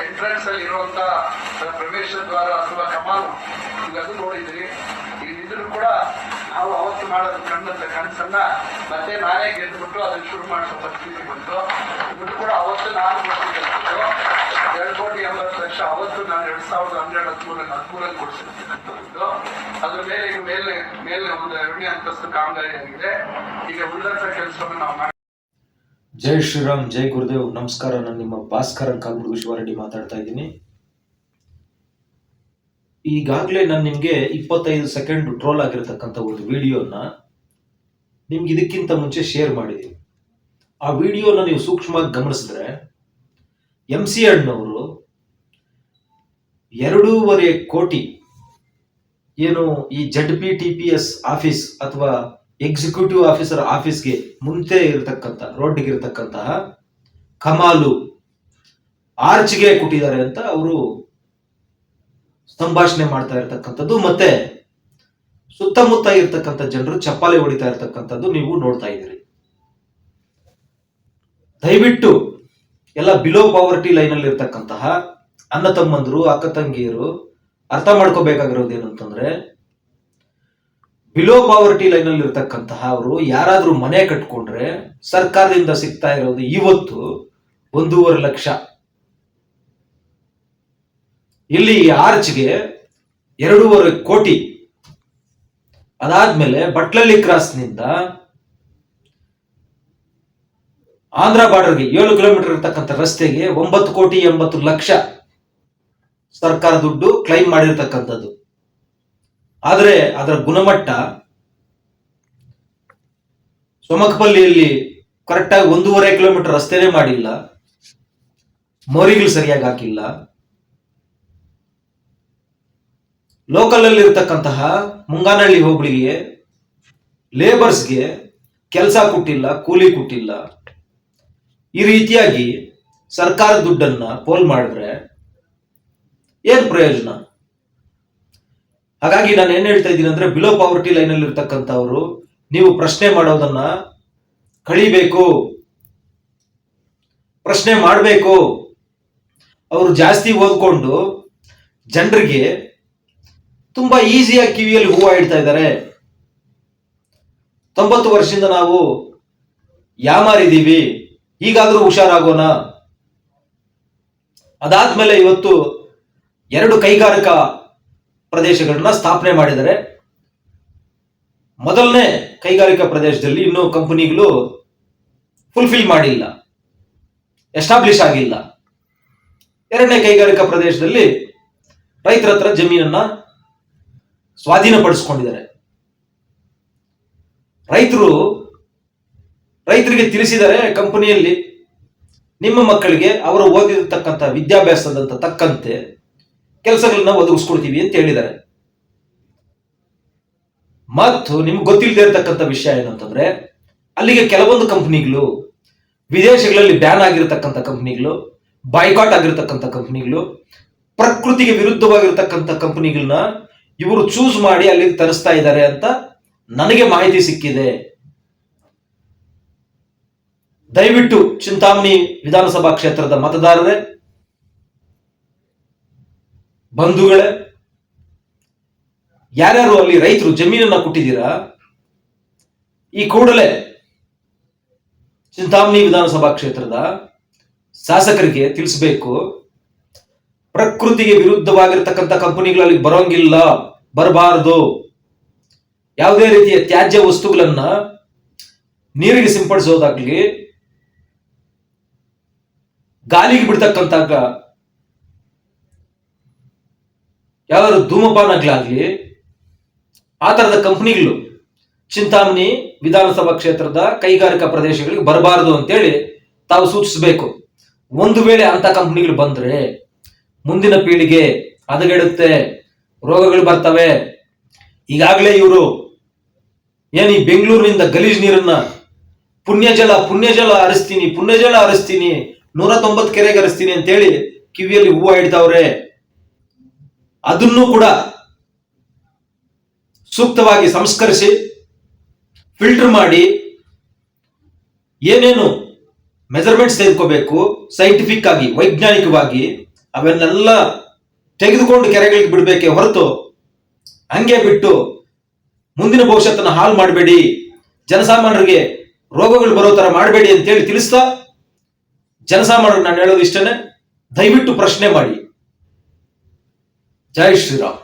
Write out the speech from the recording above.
Entrance ಅಲ್ಲಿ ಇರುವಂತ ಪ್ರವೇಶ ದ್ವಾರ ಅಥವಾ ಈಗ ಅದು ನೋಡಿದ್ರಿ ಇಲ್ಲಿದ್ರು ಕೂಡ ನಾವು ಅವತ್ತು ಮಾಡೋದು ಕಣ್ಣಂತ ಕನಸನ್ನ ಮತ್ತೆ ನಾನೇ ಗೆದ್ದುಬಿಟ್ಟು ಅದನ್ನ ಶುರು ಮಾಡಿಸೋ ಪರಿಸ್ಥಿತಿ ಬಂತು. ಇದು ಕೂಡ ಅವತ್ತು ನಾನು ಎರಡು ಕೋಟಿ ಎಂಬತ್ತು ಲಕ್ಷ ಅವತ್ತು ನಾನು ಎರಡ್ ಸಾವಿರದ ಹನ್ನೆರಡು ಹದಿಮೂರಲ್ಲಿ ಹದಿಮೂರಲ್ಲಿ ಕೊಡಿಸಿರ್ತಕ್ಕಂಥದ್ದು. ಅದ್ರ ಮೇಲೆ ಈಗ ಮೇಲೆ ಮೇಲೆ ಒಂದು ಎರಡನೇ ಅಂತಸ್ತು ಕಾಮಗಾರಿ ಆಗಿದೆ ಈಗ ಉಳಿದಂತ ಕೆಲಸವನ್ನು ನಾವು ಜೈ ಶ್ರೀರಾಮ್, ಜೈ ಗುರುದೇವ್. ನಮಸ್ಕಾರ, ನಾನು ನಿಮ್ಮ ಭಾಸ್ಕರನ್ ಕಾಲ್ಮುರುಗು ಶಿವಾರೆಡ್ಡಿ ಮಾತಾಡ್ತಾ ಇದ್ದೀನಿ. ಈಗಾಗಲೇ ನಾನು ನಿಮಗೆ ಇಪ್ಪತ್ತೈದು ಸೆಕೆಂಡ್ ಟ್ರೋಲ್ ಆಗಿರತಕ್ಕಂಥ ಒಂದು ವಿಡಿಯೋನ ನಿಮ್ಗೆ ಇದಕ್ಕಿಂತ ಮುಂಚೆ ಶೇರ್ ಮಾಡಿದ್ದೀನಿ. ಆ ವಿಡಿಯೋನ ನೀವು ಸೂಕ್ಷ್ಮವಾಗಿ ಗಮನಿಸಿದ್ರೆ ಎಂ ಸಿ ಅಣ್ಣವರು ಎರಡೂವರೆ ಕೋಟಿ, ಏನು ಈ Z P T P S office ಅಥವಾ ಎಕ್ಸಿಕ್ಯೂಟಿವ್ ಆಫೀಸರ್ ಆಫೀಸ್ಗೆ ಮುಂದೆ ಇರತಕ್ಕಂಥ ರೋಡ್ಗೆ ಇರತಕ್ಕಂತಹ ಕಮಾಲು ಆರ್ಚ್ಗೆ ಕೊಟ್ಟಿದ್ದಾರೆ ಅಂತ ಅವರು ಸಂಭಾಷಣೆ ಮಾಡ್ತಾ ಇರತಕ್ಕಂಥದ್ದು. ಮತ್ತೆ ಸುತ್ತಮುತ್ತ ಇರ್ತಕ್ಕಂಥ ಜನರು ಚಪ್ಪಾಳೆ ಹೊಡಿತಾ ಇರತಕ್ಕಂಥದ್ದು ನೀವು ನೋಡ್ತಾ ಇದ್ದೀರಿ. ದಯವಿಟ್ಟು ಎಲ್ಲ ಬಿಲೋ ಪಾವರ್ಟಿ ಲೈನ್ ಅಲ್ಲಿ ಇರ್ತಕ್ಕಂತಹ ಅಣ್ಣ ತಮ್ಮಂದರು, ಅಕ್ಕ ತಂಗಿಯರು ಅರ್ಥ ಮಾಡ್ಕೋಬೇಕಾಗಿರೋದು ಏನು ಅಂತಂದ್ರೆ ಬಿಲೋ ಪಾವರ್ಟಿ ಲೈನ್ ಅಲ್ಲಿ ಇರ್ತಕ್ಕಂತಹ ಅವರು ಯಾರಾದರೂ ಮನೆ ಕಟ್ಕೊಂಡ್ರೆ ಸರ್ಕಾರದಿಂದ ಸಿಗ್ತಾ ಇರೋದು ಇವತ್ತು ಒಂದೂವರೆ ಲಕ್ಷ. ಇಲ್ಲಿ ಆರ್ಚ್ಗೆ ಎರಡೂವರೆ ಕೋಟಿ. ಅದಾದ್ಮೇಲೆ ಬಟ್ಲಳ್ಳಿ ಕ್ರಾಸ್ನಿಂದ ಆಂಧ್ರ ಬಾರ್ಡರ್ಗೆ ಏಳು ಕಿಲೋಮೀಟರ್ ಇರತಕ್ಕಂಥ ರಸ್ತೆಗೆ ಒಂಬತ್ತು ಕೋಟಿ ಎಂಬತ್ತು ಲಕ್ಷ ಸರ್ಕಾರ ದುಡ್ಡು ಕ್ಲೈಮ್ ಮಾಡಿರ್ತಕ್ಕಂಥದ್ದು. ಆದರೆ ಅದರ ಗುಣಮಟ್ಟ ಸೊಮಕಪಲ್ಲಿಯಲ್ಲಿ ಕರೆಕ್ಟಾಗಿ ಒಂದೂವರೆ ಕಿಲೋಮೀಟರ್ ರಸ್ತೆನೇ ಮಾಡಿಲ್ಲ ಮೋರಿಗಳು ಸರಿಯಾಗಿ ಹಾಕಿಲ್ಲ. ಲೋಕಲ್ ಅಲ್ಲಿ ಇರ್ತಕ್ಕಂತಹ ಮುಂಗಾನಹಳ್ಳಿ ಹೋಬಳಿಗೆ ಲೇಬರ್ಸ್ಗೆ ಕೆಲಸ ಕೊಟ್ಟಿಲ್ಲ, ಕೂಲಿ ಕೊಟ್ಟಿಲ್ಲ. ಈ ರೀತಿಯಾಗಿ ಸರ್ಕಾರ ದುಡ್ಡನ್ನ ಪೋಲ್ ಮಾಡಿದ್ರೆ ಏನ್ ಪ್ರಯೋಜನ? ಹಾಗಾಗಿ ನಾನು ಏನ್ ಹೇಳ್ತಾ ಇದ್ದೀನಿ ಅಂದ್ರೆ ಬಿಲೋ ಪಾವರ್ಟಿ ಲೈನ್ ಅಲ್ಲಿ ಇರ್ತಕ್ಕಂಥವ್ರು, ನೀವು ಪ್ರಶ್ನೆ ಮಾಡೋದನ್ನ ಕಳಿಬೇಕು. ಪ್ರಶ್ನೆ ಮಾಡಬೇಕು. ಅವರು ಜಾಸ್ತಿ ಓದ್ಕೊಂಡು ಜನರಿಗೆ ತುಂಬಾ ಈಸಿಯಾಗಿ ಕಿವಿಯಲ್ಲಿ ಹೂವು ಇಡ್ತಾ ಇದ್ದಾರೆ. ತೊಂಬತ್ತು ವರ್ಷದಿಂದ ನಾವು ಯಾಮಾರಿದ್ದೀವಿ. ಈಗಾದರೂ ಹುಷಾರಾಗೋಣ. ಅದಾದ್ಮೇಲೆ ಇವತ್ತು ಎರಡು ಕೈಗಾರಿಕಾ ಪ್ರದೇಶಗಳನ್ನ ಸ್ಥಾಪನೆ ಮಾಡಿದರೆ ಮೊದಲನೇ ಕೈಗಾರಿಕಾ ಪ್ರದೇಶದಲ್ಲಿ ಇನ್ನೂ ಕಂಪನಿಗಳು ಫುಲ್ಫಿಲ್ ಮಾಡಿಲ್ಲ ಎಸ್ಟಾಬ್ಲಿಷ್ ಆಗಿಲ್ಲ. ಎರಡನೇ ಕೈಗಾರಿಕಾ ಪ್ರದೇಶದಲ್ಲಿ ರೈತರ ಹತ್ರ ಜಮೀನನ್ನ ಸ್ವಾಧೀನಪಡಿಸ್ಕೊಂಡಿದ್ದಾರೆ. ರೈತರು, ರೈತರಿಗೆ ತಿಳಿಸಿದರೆ ಕಂಪನಿಯಲ್ಲಿ ನಿಮ್ಮ ಮಕ್ಕಳಿಗೆ ಅವರು ಓದಿರತಕ್ಕಂಥ ವಿದ್ಯಾಭ್ಯಾಸದಂತ ತಕ್ಕಂತೆ ಕೆಲಸಗಳನ್ನ ಒದಗಿಸ್ಕೊಡ್ತೀವಿ ಅಂತ ಹೇಳಿದ್ದಾರೆ. ಮತ್ತು ನಿಮ್ಗೆ ಗೊತ್ತಿಲ್ಲದೆ ಇರತಕ್ಕಂಥ ವಿಷಯ ಏನಂತಂದ್ರೆ ಅಲ್ಲಿಗೆ ಕೆಲವೊಂದು ಕಂಪ್ನಿಗಳು, ವಿದೇಶಗಳಲ್ಲಿ ಬ್ಯಾನ್ ಆಗಿರತಕ್ಕಂಥ ಕಂಪ್ನಿಗಳು ಬಾಯ್ಕಾಟ್ ಆಗಿರತಕ್ಕಂಥ ಕಂಪ್ನಿಗಳು, ಪ್ರಕೃತಿಗೆ ವಿರುದ್ಧವಾಗಿರ್ತಕ್ಕಂಥ ಕಂಪ್ನಿಗಳನ್ನ ಇವರು ಚೂಸ್ ಮಾಡಿ ಅಲ್ಲಿಗೆ ತರಿಸ್ತಾ ಇದ್ದಾರೆ ಅಂತ ನನಗೆ ಮಾಹಿತಿ ಸಿಕ್ಕಿದೆ. ದಯವಿಟ್ಟು ಚಿಂತಾಮಣಿ ವಿಧಾನಸಭಾ ಕ್ಷೇತ್ರದ ಮತದಾರರೇ ಬಂಧುಗಳೇ, ಯಾರ್ಯಾರು ಅಲ್ಲಿ ರೈತರು ಜಮೀನನ್ನ ಕೊಟ್ಟಿದ್ದೀರಾ? ಈ ಕೂಡಲೇ ಚಿಂತಾಮಣಿ ವಿಧಾನಸಭಾ ಕ್ಷೇತ್ರದ ಶಾಸಕರಿಗೆ ತಿಳಿಸಬೇಕು. ಪ್ರಕೃತಿಗೆ ವಿರುದ್ಧವಾಗಿರ್ತಕ್ಕಂಥ ಕಂಪನಿಗಳು ಅಲ್ಲಿಗೆ ಬರೋಂಗಿಲ್ಲ, ಬರಬಾರದು. ಯಾವುದೇ ರೀತಿಯ ತ್ಯಾಜ್ಯ ವಸ್ತುಗಳನ್ನ ನೀರಿಗೆ ಸಿಂಪಡಿಸೋದಾಗ್ಲಿ, ಗಾಲಿಗೆ ಬಿಡ್ತಕ್ಕಂಥ ಯಾವ್ದಾದ್ರು ಧೂಮಪಾನಗಳಾಗ್ಲಿ, ಆ ಥರದ ಕಂಪ್ನಿಗಳು ಚಿಂತಾಮಣಿ ವಿಧಾನಸಭಾ ಕ್ಷೇತ್ರದ ಕೈಗಾರಿಕಾ ಪ್ರದೇಶಗಳಿಗೆ ಬರಬಾರದು ಅಂತೇಳಿ ತಾವು ಸೂಚಿಸಬೇಕು. ಒಂದು ವೇಳೆ ಅಂತ ಕಂಪ್ನಿಗಳು ಬಂದ್ರೆ ಮುಂದಿನ ಪೀಳಿಗೆ ಹದಗೆಡುತ್ತೆ, ರೋಗಗಳು ಬರ್ತವೆ. ಈಗಾಗಲೇ ಇವರು ಏನು ಬೆಂಗಳೂರಿನಿಂದ ಗಲೀಜ್ ನೀರನ್ನ ಪುಣ್ಯಜಲ ಪುಣ್ಯಜಲ ಹರಿಸ್ತೀನಿ ಪುಣ್ಯಜಲ ಹರಿಸ್ತೀನಿ, ನೂರ ತೊಂಬತ್ತು ಕೆರೆಗೆ ಹರಿಸ್ತೀನಿ ಅಂತೇಳಿ ಕಿವಿಯಲ್ಲಿ ಹೂವು ಇಡ್ತಾವ್ರೆ ಅದನ್ನು ಕೂಡ ಸೂಕ್ತವಾಗಿ ಸಂಸ್ಕರಿಸಿ ಫಿಲ್ಟರ್ ಮಾಡಿ ಏನೇನು ಮೆಜರ್ಮೆಂಟ್ಸ್ ತೆಗೆದುಕೋಬೇಕು ಸೈಂಟಿಫಿಕ್ ಆಗಿ, ವೈಜ್ಞಾನಿಕವಾಗಿ, ಅವನ್ನೆಲ್ಲ ತೆಗೆದುಕೊಂಡು ಕೆರೆಗಳಿಗೆ ಬಿಡಬೇಕೆ ಹೊರತು ಹಂಗೆ ಬಿಟ್ಟು ಮುಂದಿನ ಭವಿಷ್ಯತನ್ನು ಹಾಳು ಮಾಡಬೇಡಿ, ಜನಸಾಮಾನ್ಯರಿಗೆ ರೋಗಗಳು ಬರೋ ಥರ ಮಾಡಬೇಡಿ ಅಂತೇಳಿ ತಿಳಿಸ್ತಾ ಜನಸಾಮಾನ್ಯರಿಗೆ ನಾನು ಹೇಳೋದು ಇಷ್ಟನೇ, ದಯವಿಟ್ಟು ಪ್ರಶ್ನೆ ಮಾಡಿ. ಜೈ ಶ್ರೀರಾಮ್